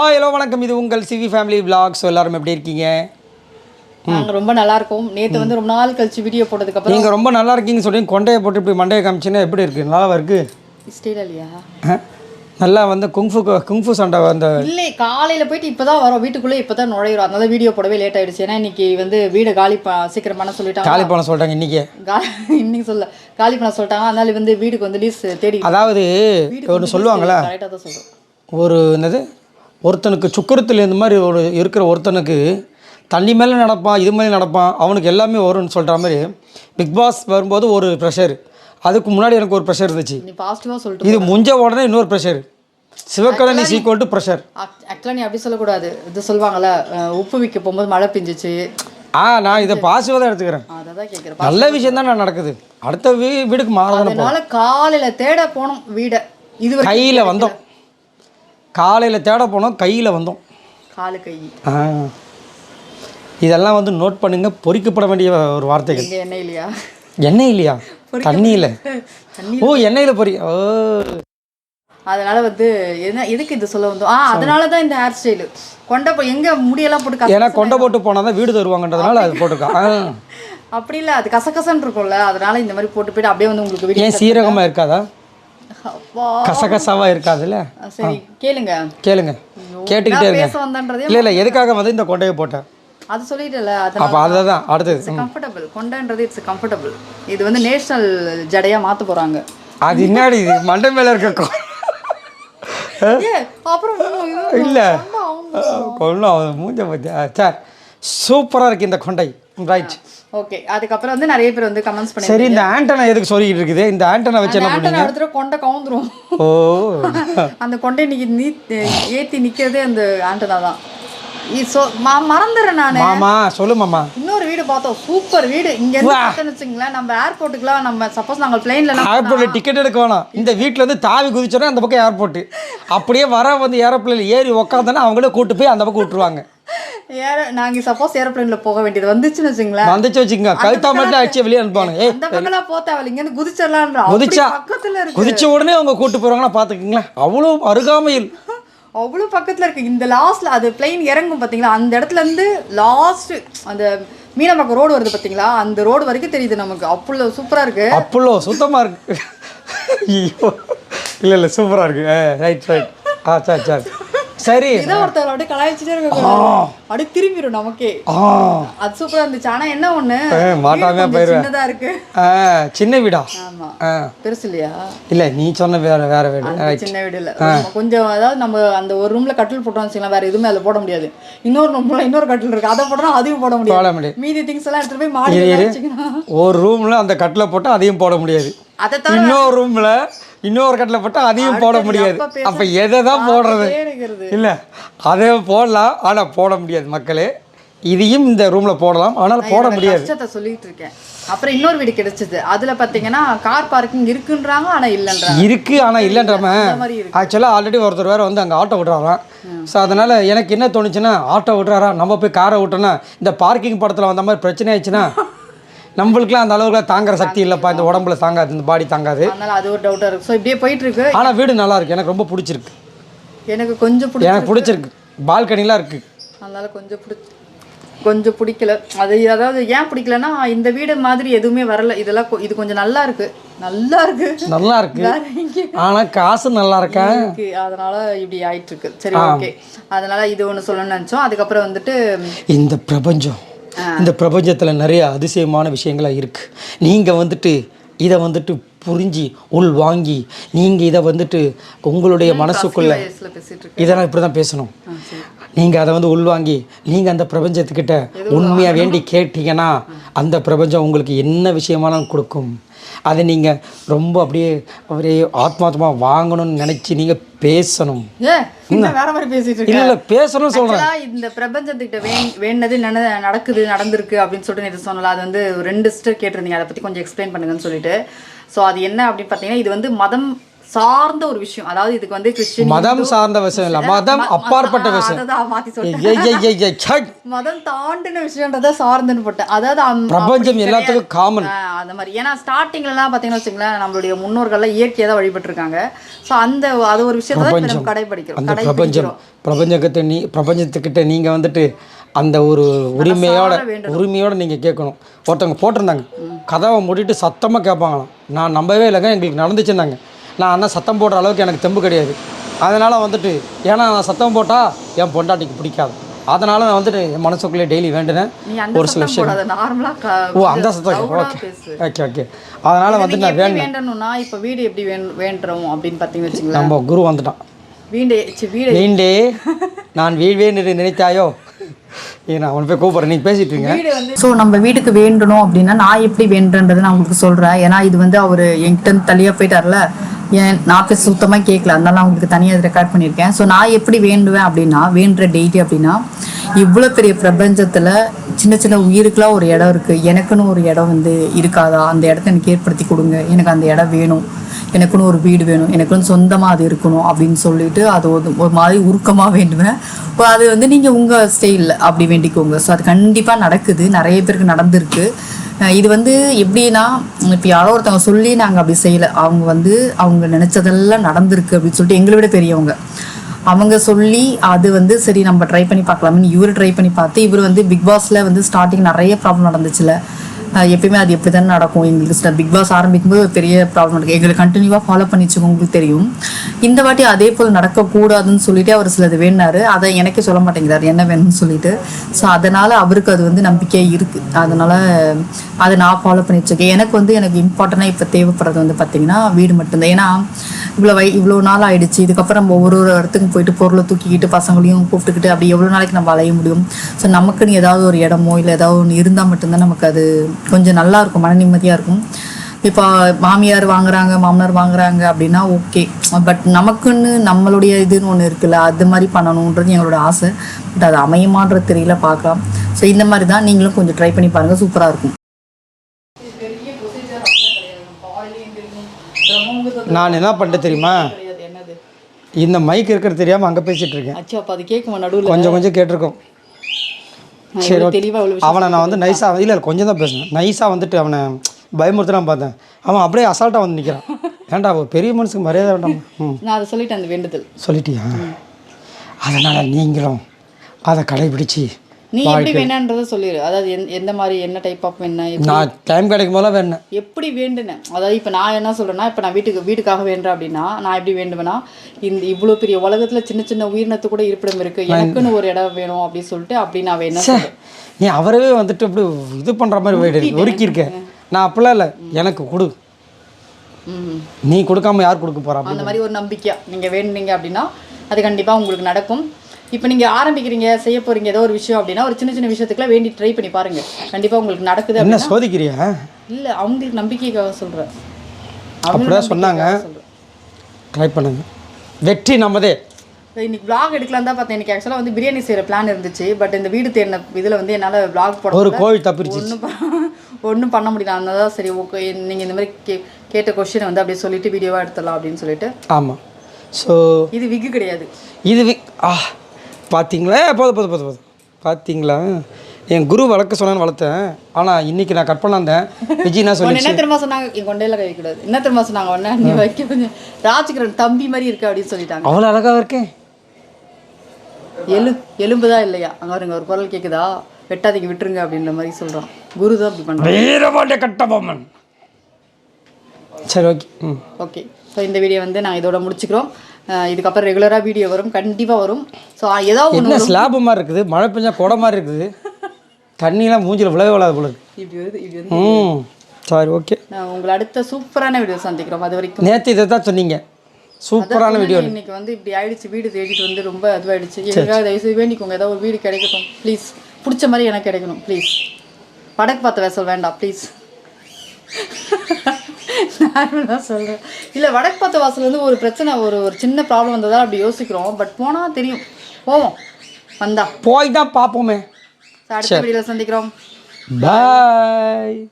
Hi hello வணக்கம். இது உங்கள் சிவி ஃபேமிலி vlog. ஸோ எல்லாரும் எப்படி இருக்கீங்க? நாங்க ரொம்ப நல்லா இருக்கோம். நேத்து வந்து ரொம்ப நாள் கழிச்சு வீடியோ போட்டதுக்கு அப்புறம் நீங்கள் ரொம்ப நல்லா இருக்கீங்கன்னு சொல்லி கொண்டையை போட்டு இப்படி மண்டையை காமிச்சின்னா எப்படி இருக்கு? நல்லாவா இருக்கு? ஸ்டைல் இல்லையா? நல்லா வந்து குங்ஃபு குங்ஃபு சண்டை அந்த இல்லை காலையில போயிட்டு இப்பதான் வரோம். வீட்டுக்குள்ளே இப்பதான் நுழையிறோம். அதனால வீடியோ போடவே லேட் ஆயிடுச்சு. ஏன்னா இன்னைக்கு வந்து வீடு காலி சீக்கிரம் பண்ண சொல்லிட்டாங்க. காலி பண்ண சொல்லிட்டாங்க இன்றைக்கி கா- இன்னைக்கு சொல்ல காலி பண்ண சொல்லிட்டாங்க. அதனால வந்து வீட்டுக்கு வந்து லீஸ் தேடி அதாவது ஒன்று சொல்லுவாங்களே? கரெக்டாக தான் சொல்றோம். ஒரு என்னது? ஒருத்தனுக்கு சுக்கரத்தில் இந்த மாதிரி ஒரு இருக்கிற ஒருத்தனுக்கு தண்ணி மேலே நடப்பான் இது மேலே நடப்பான் அவனுக்கு எல்லாமே வரும்னு சொல்கிற மாதிரி பிக் பாஸ் வரும்போது ஒரு ப்ரெஷர் அதுக்கு முன்னாடி எனக்கு ஒரு ப்ரெஷர் இருந்துச்சு. இது முஞ்ச உடனே இன்னொரு ப்ரெஷர் சிவக்கலனி சீக்வல் டு ப்ரெஷர் ஆக்சுவலாக நீ அப்படி சொல்லக்கூடாது. இது சொல்லுவாங்கல்ல அஹ், உப்பு விற்க போகும்போது மழை பெஞ்சிச்சு. ஆ நான் இதை பாசிட்டிவாக தான் எடுத்துக்கிறேன். நல்ல விஷயம் தான் நான் நடக்குது. அடுத்த வீ வீடுக்கு மாறதானே அதனால காலையில தேட போனோம் வீடை. இது கையில் வந்தோம். காலையில் தேட போனோம் கையில் வந்தோம். காலு கை. ஆ. இதெல்லாம் வந்து நோட் பண்ணுங்க பொறிக்கப்பட வேண்டிய ஒரு வார்த்தைகள். இங்க என்ன இல்லையா? எண்ணெய் இல்லையா? தண்ணியில். தண்ணி ஓ எண்ணெயில் பொறி. ஓ. அதனால வந்து என்ன எதுக்கு இது சொல்ல வந்தோம்? ஆ அதனால தான் இந்த ஹேர் ஸ்டைலு கொண்ட போ எங்க முடியெல்லாம் போட்டு ஏன்னா கொண்டை போட்டு போனால் தான் வீடு தருவாங்கன்றதுனால அது போட்டிருக்கான். அப்படி இல்ல அது கசகசன்னு இருக்கும்ல அதனால இந்த மாதிரி போட்டு போயிட்டு அப்படியே வந்து உங்களுக்கு ஏன் சீரகமாக இருக்காதா? கசகசாவாக இருக்காதுல்ல? சரி கேளுங்க. கேளுங்க. கேட்டுக்கிட்டே இருங்க. இல்லை இல்லை எதுக்காக வந்து இந்த கொண்டையை போட்டேன்? அது சொல்லிட்டல அப்போ அதை தான் அடுத்தது. கம்ஃபர்டபிள் கொண்டன்றது இட்ஸ் கம்ஃபர்டபிள் இது வந்து நேஷனல் ஜடையா மாத்த போறாங்க. அது என்னடி இது? மண்டை மேலே இருக்க அப்புறம் இல்லை. கொள்ளும் மூஞ்ச பற்றி சார் சூப்பராக இருக்கு இந்த கொண்டை. ரைட் ஓகே அதுக்கப்புறம் வந்து நிறைய பேர் வந்து கமெண்ட்ஸ் பண்ணி சரி இந்த ஆண்டனா எதுக்கு சொல்லிக்கிட்டு இருக்குது? இந்த ஆண்டனா வச்சு என்ன ஆண்டனை எடுத்துட்டு கொண்டை கவுந்துரும். ஓ. அந்த கொண்டை இன்னைக்கு நீ ஏத்தி நிக்கிறதே அந்த ஆண்டனா தான். மறந்துடுறேன் நான். மாமா சொல்லு மாமா. இன்னொரு வீடு பார்த்தோம். சூப்பர் வீடு. இங்க இருந்து வச்சுங்களேன் நம்ம ஏர்போர்ட்டுக்குலாம் நம்ம சப்போஸ் நாங்கள் பிளெயின்ல ஏர்போர்ட்டில் டிக்கெட் எடுக்க வேணாம். இந்த வீட்டில் இருந்து தாவி குதிச்சோன்னா அந்த பக்கம் ஏர்போர்ட்டு அப்படியே வர வந்து ஏரோப்ளேன் ஏறி உக்காந்தோன்னா அவங்களே கூட்டு போய் அந்த பக்கம் விட்டுருவாங்க. ஏற நாங்க சப்போஸ் ஏரோப்ளேன்ல போக வேண்டியது வந்துச்சுன்னு வச்சுங்களேன். வந்துச்சு வச்சுக்கோங்க. கழுத்தா மட்டும் அடிச்சு வெளியே அனுப்புவாங்க ஏய் அந்த பக்கம்லாம் போக தேவையில்ல. இங்க இருந்து குதிச்சா பக்கத்துல இருக்கு. குதிச்ச உடனே அவங்க கூட்டு போகிறாங்கன்னா பார்த்துக்குங்களேன் அவ்வளோ அருகாமையில். அவ்வளோ பக்கத்துல இருக்கு. இந்த லாஸ்ட்ல அது பிளெயின் இறங்கும் பாத்தீங்களா? அந்த இடத்துல இருந்து லாஸ்ட் அந்த மீனம்பாக்கம் ரோடு வருது பாத்தீங்களா? அந்த ரோடு வரைக்கும் தெரியுது நமக்கு. அவ்வளோ சூப்பரா இருக்கு. அப்பளோ சுத்தமாக இருக்கு. இல்லை இல்லை சூப்பராக இருக்கு. ரைட் ரைட் ஆ சரி சரி. சரி. இதை ஒருத்தர் அப்படியே கலாய்ச்சிட்டே இருக்க அப்படியே திரும்பிடும் நமக்கே. அது சூப்பரா இருந்துச்சு. ஆனா என்ன ஒண்ணு? கொஞ்சம் போயிருவேன். சின்னதா இருக்கு. சின்ன வீடா? ஆமா. பெருசு இல்லையா? இல்லை நீ சொன்ன வேற வேற வீடு. சின்ன வீடு இல்ல. கொஞ்சம் அதாவது நம்ம அந்த ஒரு ரூம்ல கட்டில் போட்டோம் வச்சுக்கலாம் வேற எதுவுமே அதுல போட முடியாது. இன்னொரு ரூம்ல இன்னொரு கட்டில் இருக்கு. அதை போட்டோம்னா அதையும் போட முடியாது. மீதி திங்ஸ் எல்லாம் எடுத்துட்டு போய் மாடி ஒரு ரூமில் அந்த கட்டில் போட்டால் அதையும் போட முடியாது. அதை தவிர இன்னொரு ரூமில் இன்னொரு கட்டில் போட்டால் அதையும் போட முடியாது. அப்போ எதை தான் போடுறது? இல்லை அதை போடலாம். ஆனால் போட முடியாது மக்களே. இதையும் இந்த ரூமில் போடலாம். ஆனால் போட முடியாது. கஷ்டத்தை சொல்லிட்டு இருக்கேன். அப்புறம் இன்னொரு வீடு கிடைச்சது. அதுல பாத்தீங்கன்னா கார் பார்க்கிங் இருக்குன்றாங்க ஆனா இல்லன்றாங்க. இருக்கு ஆனால் இல்லைன்றம. ஆக்சுவலாக ஆல்ரெடி ஒருத்தர் வேறு வந்து அங்கே ஆட்டோ விட்றாராம் ஸோ அதனால் எனக்கு என்ன தோணுச்சுன்னா ஆட்டோ விட்றாரா நம்ம போய் காரை விட்டோன்னா இந்த பார்க்கிங் படத்தில் வந்த மாதிரி பிரச்சனை ஆயிடுச்சுன்னா நம்மளுக்குலாம் அந்த அளவுக்குலாம் தாங்குற சக்தி இல்லைப்பா இந்த உடம்புல தாங்காது இந்த பாடி தாங்காது. அதனால அது ஒரு டவுட்டா இருக்கு. ஸோ இப்படியே போயிட்டு இருக்கு. ஆனால் வீடு நல்லா இருக்கு எனக்கு ரொம்ப பிடிச்சிருக்கு. எனக்கு கொஞ்சம் பிடிச்சி எனக்கு பிடிச்சிருக்கு. பால்கனிலாம் இருக்குது அதனால கொஞ்சம் பிடிச்சி கொஞ்சம் பிடிக்கல. அது அதாவது ஏன் பிடிக்கலன்னா இந்த வீடு மாதிரி எதுவுமே வரல. இதெல்லாம் இது கொஞ்சம் நல்லா இருக்கு. நல்லா இருக்கு. நல்லா இருக்கு. ஆனால் காசு நல்லா இருக்கா? இருக்கு. அதனால இப்படி ஆயிட்டு இருக்கு. சரி ஓகே அதனால இது ஒண்ணு சொல்லணும்னு நினைச்சோம். அதுக்கப்புறம் வந்துட்டு இந்த பிரபஞ்சம். இந்த பிரபஞ்சத்தில் நிறைய அதிசயமான விஷயங்களாக இருக்குது நீங்கள் வந்துட்டு இதை வந்துட்டு புரிஞ்சு உள் வாங்கி நீங்கள் இதை வந்துட்டு உங்களுடைய மனசுக்குள்ள இதெல்லாம் இப்படி தான் பேசணும். நீங்கள் அதை வந்து உள்வாங்கி நீங்கள் அந்த பிரபஞ்சத்துக்கிட்ட உண்மையாக வேண்டி கேட்டீங்கன்னா அந்த பிரபஞ்சம் உங்களுக்கு என்ன விஷயமானாலும் கொடுக்கும். அதை நீங்கள் ரொம்ப அப்படியே அப்படியே ஆத்மாத்மா வாங்கணும்னு நினச்சி நீங்கள் பேசணும். இல்லை சொல்கிறேன் Actually, இந்த பிரபஞ்சத்துக்கிட்ட வேண் வேண்டது நடக்குது நடந்திருக்கு அப்படின்னு சொல்லிட்டு நேற்று சொன்னல. அது வந்து ஒரு ரெண்டு சிஸ்டர் கேட்டிருந்தீங்க. அதை பற்றி கொஞ்சம் எக்ஸ்பிளைன் பண்ணுங்கன்னு சொல்லிட்டு. ஸோ அது என்ன அப்படின்னு பார்த்தீங்கன்னா இது வந்து மதம் சார்ந்த ஒரு விஷயம். அதாவது இதுக்கு வந்து கிறிஸ்டின் மதம் சார்ந்த விஷயம் இல்லை. மதம் அப்பாற்பட்ட விஷயம். மாத்தி. மதம் தாண்டின விஷயன்றத சார்ந்துன்னு போட்டேன். அதாவது பிரபஞ்சம் எல்லாத்துக்கும் காமன் அந்த மாதிரி. ஏன்னா ஸ்டார்டிங்லலாம் பார்த்தீங்கன்னா வச்சுங்களேன் நம்மளுடைய முன்னோர்கள்லாம் இயற்கையை தான் வழிபட்டிருக்காங்க. ஸோ அந்த அது ஒரு விஷயத்தை நம்ம கடைபிடிக்கிறோம். அந்த பிரபஞ்சம். பிரபஞ்சத்தை நீ பிரபஞ்சத்துக்கிட்ட நீங்கள் வந்துட்டு அந்த ஒரு உரிமையோட உரிமையோட நீங்கள் கேட்கணும். ஒருத்தவங்க போட்டிருந்தாங்க. கதவை மூடிட்டு சத்தமாக கேட்பாங்களாம். நான் நம்பவே இல்லைங்க. எங்களுக்கு நடந்துச்சுன்னாங்க. நான் அண்ணா சத்தம் போடுற அளவுக்கு எனக்கு தெம்பு கிடையாது. அதனால் வந்துட்டு ஏன்னா நான் சத்தம் போட்டால் என் பொண்டாட்டிக்கு பிடிக்காது. அதனால் நான் வந்துட்டு என் மனசுக்குள்ளே டெய்லி வேண்டுனேன். சத்தம் போடாத நார்மலா ஓ அந்த சத்தம் ஓகே ஓகே. ஓகே அதனால் வந்து நான் எப்படி வேண்டணும்னா இப்ப வீடு எப்படி வேண்- வேண்டுறோம் அப்படின்னு பார்த்தீங்கன்னு வச்சுங்களேன். நம்ம குரு வந்துட்டான். சி, வீடு. நீண்டே நான் வீழ்வேன் நினைத்தாயோ? ஏ நான் அவனை போய் கூப்பிட்றேன் நீங்கள் பேசிட்டு இருங்க. ஸோ நம்ம வீட்டுக்கு வேண்டணும் அப்படின்னா நான் எப்படி வேண்டுன்றதை நான் உங்களுக்கு சொல்கிறேன் ஏன்னா இது வந்து அவர் என்கிட்ட இருந்து தள்ளியாக போயிட்டார்ல. ஏன் நான் பேச சுத்தமாக கேட்கல அதனால நான் உங்களுக்கு தனியாக ரெக்கார்ட் பண்ணியிருக்கேன். ஸோ நான் எப்படி வேண்டுவேன் அப்படின்னா வேண்டுற டெய்லி அப்படின்னா இவ்வளோ பெரிய பிரபஞ்சத்தில் சின்ன சின்ன உயிருக்கெல்லாம் ஒரு இடம் இருக்குது எனக்குன்னு ஒரு இடம் வந்து இருக்காதா? அந்த இடத்த எனக்கு ஏற்படுத்தி கொடுங்க. எனக்கு அந்த இடம் வேணும். எனக்குன்னு ஒரு வீடு வேணும் எனக்குன்னு சொந்தமாக அது இருக்கணும் அப்படின்னு சொல்லிட்டு அது ஒரு ஒரு மாதிரி உருக்கமாக வேண்டுவேன். இப்போ அது வந்து நீங்கள் உங்கள் ஸ்டைலில் அப்படி வேண்டிக்கோங்க. ஸோ அது கண்டிப்பாக நடக்குது. நிறைய பேருக்கு நடந்திருக்கு. இது வந்து எப்படின்னா இப்போ யாரோ ஒருத்தவங்க சொல்லி நாங்கள் அப்படி செய்யலை. அவங்க வந்து அவங்க நினச்சதெல்லாம் நடந்திருக்கு அப்படின்னு சொல்லிட்டு எங்களை விட பெரியவங்க. அவங்க சொல்லி அது வந்து சரி நம்ம ட்ரை பண்ணி பார்க்கலாம்னு இவர் ட்ரை பண்ணி பார்த்து இவர் வந்து பிக் பாஸில் வந்து ஸ்டார்டிங் நிறைய ப்ராப்ளம் நடந்துச்சுல. எப்பயுமே அது எப்படி தானே நடக்கும். எங்களுக்கு பிக் பாஸ் ஆரம்பிக்கும்போது ஒரு பெரிய ப்ராப்ளம் இருக்குது எங்களை கண்டினியூவாக ஃபாலோ பண்ணிச்சுங்க உங்களுக்கு தெரியும். இந்த வாட்டி அதே போல் நடக்கக்கூடாதுன்னு சொல்லிட்டு அவர் சிலது வேணாரு அதை எனக்கே சொல்ல மாட்டேங்கிறார் என்ன வேணும்னு சொல்லிட்டு. ஸோ அதனால் அவருக்கு அது வந்து நம்பிக்கை இருக்குது அதனால் அதை நான் ஃபாலோ பண்ணி வச்சுருக்கேன் எனக்கு வந்து எனக்கு இம்பார்ட்டண்ட்டாக இப்போ தேவைப்படுறது வந்து பார்த்திங்கன்னா வீடு மட்டும்தான். ஏன்னா இவ்வளோ வை இவ்வளோ நாள் ஆயிடுச்சு. இதுக்கப்புறம் நம்ம ஒவ்வொரு ஒரு இடத்துக்கு போயிட்டு பொருளை தூக்கிக்கிட்டு பசங்களையும் கூப்பிட்டுக்கிட்டு அப்படி எவ்வளோ நாளைக்கு நம்ம அலைய முடியும்? ஸோ நமக்குன்னு ஏதாவது ஒரு இடமோ இல்லை ஏதாவது ஒன்று இருந்தால் மட்டும்தான் நமக்கு அது கொஞ்சம் நல்லா இருக்கும் மன நிம்மதியாக இருக்கும். இப்போ மாமியார் வாங்குறாங்க மாமனார் வாங்குறாங்க அப்படின்னா ஓகே பட் நமக்குன்னு நம்மளுடைய இதுன்னு ஒன்று இருக்குல்ல அது மாதிரி பண்ணணுன்றது எங்களோட ஆசை. பட் அது அமையமான்ற தெரியல பார்க்கலாம். ஸோ இந்த மாதிரி தான் நீங்களும் கொஞ்சம் ட்ரை பண்ணி பாருங்கள் சூப்பராக இருக்கும். நான் என்ன பண்ணிட்டு தெரியுமா? இந்த மைக் இருக்கிறது தெரியாமல் அங்கே பேசிட்டு இருக்கேன். அச்சா அப்போ அது கேட்குமா நடுவில்? கொஞ்சம் கொஞ்சம் கேட்டிருக்கோம். சரி தெளிவாக அவனை நான் வந்து நைஸாக இல்லை இல்லை கொஞ்சம் தான் பேசினேன் நைஸாக வந்துட்டு அவனை பயமுறுத்தலாம் பார்த்தேன். அவன் அப்படியே அசால்ட்டாக வந்து நிற்கிறான் ஏன்டா ஒரு பெரிய மனுஷனுக்கு மரியாதை வேண்டாம்? நான் அதை சொல்லிட்டேன் அந்த வேண்டுதல். சொல்லிட்டியா? அதனால் நீங்களும் அதை கடைபிடிச்சி நீ எப்படி வேணான்றதை சொல்லிடு அதாவது எந்த- மாதிரி என்ன டைப் ஆஃப் எப்படி- நான் டைம் கிடைக்கும் போல வேணேன் எப்படி வேண்டுனேன்? அதாவது இப்போ நான் என்ன சொல்றேன்னா இப்போ நான் வீட்டுக்கு வீட்டுக்காக வேண்டுறேன் அப்படின்னா நான் எப்படி வேண்டுவேன்னா இந்த இவ்வளோ பெரிய உலகத்துல சின்ன சின்ன உயிரினத்து கூட இருப்பிடம் இருக்கு. எனக்குன்னு ஒரு இடம் வேணும் அப்படின்னு சொல்லிட்டு அப்படி நான் வேணும் நீ அவரவே வந்துட்டு அப்படி இது பண்ணுற மாதிரி போயிட்டு ஒருக்கியிருக்க நான் அப்படிலாம் இல்லை. எனக்கு கொடு. நீ கொடுக்காம யார் கொடுக்க போறா அந்த மாதிரி ஒரு நம்பிக்கையா நீங்க வேண்டுனீங்க அப்படின்னா அது கண்டிப்பா உங்களுக்கு நடக்கும். இப்போ நீங்க ஆரம்பிக்கிறீங்க செய்ய போறீங்க ஏதோ ஒரு விஷயம் அப்படின்னா ஒரு சின்ன சின்ன விஷயத்துக்குலாம் வேண்டி ட்ரை பண்ணி பாருங்க. கண்டிப்பா உங்களுக்கு நடக்குது என்ன சோதிக்கிறியா இல்ல அவங்களுக்கு நம்பிக்கைக்காக சொல்றேன். அப்படிதான் சொன்னாங்க. ட்ரை பண்ணுங்க. வெற்றி நம்மதே இன்னைக்கு vlog எடுக்கலாம் தான் பார்த்தேன். எனக்கு ஆக்சுவலாக வந்து பிரியாணி செய்கிற பிளான் இருந்துச்சு. பட் இந்த வீடு தேடின இதில் வந்து என்னால் vlog போட ஒரு கோவில் தப்பிருச்சு. ஒன்றும் பண்ண முடியல. அதனால தான் சரி ஓகே நீங்கள் இந்த மாதிரி கே கேட்ட கொஸ்டினை வந்து அப்படியே சொல்லிட்டு வீடியோவாக எடுத்துடலாம் அப்படின்னு சொல்லிட்டு. ஆமாம் ஸோ இது விக்கு கிடையாது. இது வி- ஆ பார்த்தீங்களா போதும் போதும் போதும் போதும். பார்த்தீங்களா என் குரு வளர்க்க சொன்னான்னு வளர்த்தேன். ஆனால் இன்னைக்கு நான் கட் பண்ணாந்தேன். விஜய் உன்னை சொல்லி என்ன தெரியுமா சொன்னாங்க? என் கொண்டையில கை வைக்கூடாது என்ன தெரியுமா சொன்னாங்க உடனே நீ வைக்க கொஞ்சம் ராஜ்கிரண் தம்பி மாதிரி இருக்கு அப்படின்னு சொல்லிட்டாங்க. அவ்வளோ அழகாக இருக்கேன் எலு எலும்பு தான் இல்லையா? அங்கே வருங்க ஒரு குரல் கேட்குதா வெட்டாதீங்க விட்டுருங்க அப்படின்ற மாதிரி சொல்கிறான் குரு தான் அப்படி பண்ணுறான் வீரபாண்டிய கட்டபொம்மன் சரி ஓகே. ம். ஓகே. ஸோ இந்த வீடியோ வந்து நான் இதோட முடிச்சுக்கிறோம். இதுக்கப்புறம் ரெகுலராக வீடியோ வரும் கண்டிப்பாக வரும். ஸோ ஏதாவது ஒன்று ஸ்லாப் மாதிரி இருக்குது? மழை பெஞ்சா குடை மாதிரி இருக்குது. தண்ணியெலாம் மூஞ்சில் விழவே விழாது போல இப்படி வருது இப்படி வந்து. சரி ஓகே நான் உங்களை அடுத்த சூப்பரான வீடியோ சந்திக்கிறோம். அது வரைக்கும். நேற்று இதை தான் சொன்னீங்க. சூப்பரான வீடியோ இன்னைக்கு வந்து இப்படி ஆயிடுச்சு வீடு தேடிட்டு வந்து ரொம்ப அதுவாயிடுச்சு எனக்காக தயவுசெய்து வேண்டிக்கோங்க. ஏதாவது ஒரு வீடு கிடைக்கட்டும். ப்ளீஸ் பிடிச்ச மாதிரி எனக்கு கிடைக்கணும். ப்ளீஸ் வடக்கு பார்த்த வேசல் வேண்டாம். ப்ளீஸ் நார்மலாக சொல்கிறேன் இல்லை வடக்கு பார்த்த வாசல் வந்து ஒரு பிரச்சனை ஒரு ஒரு சின்ன ப்ராப்ளம் வந்ததால் அப்படி யோசிக்கிறோம். பட் போனால் தெரியும். போவோம். வந்தா. போய் தான் பார்ப்போமே. அடுத்த வீடியோவில் சந்திக்கிறோம். பாய்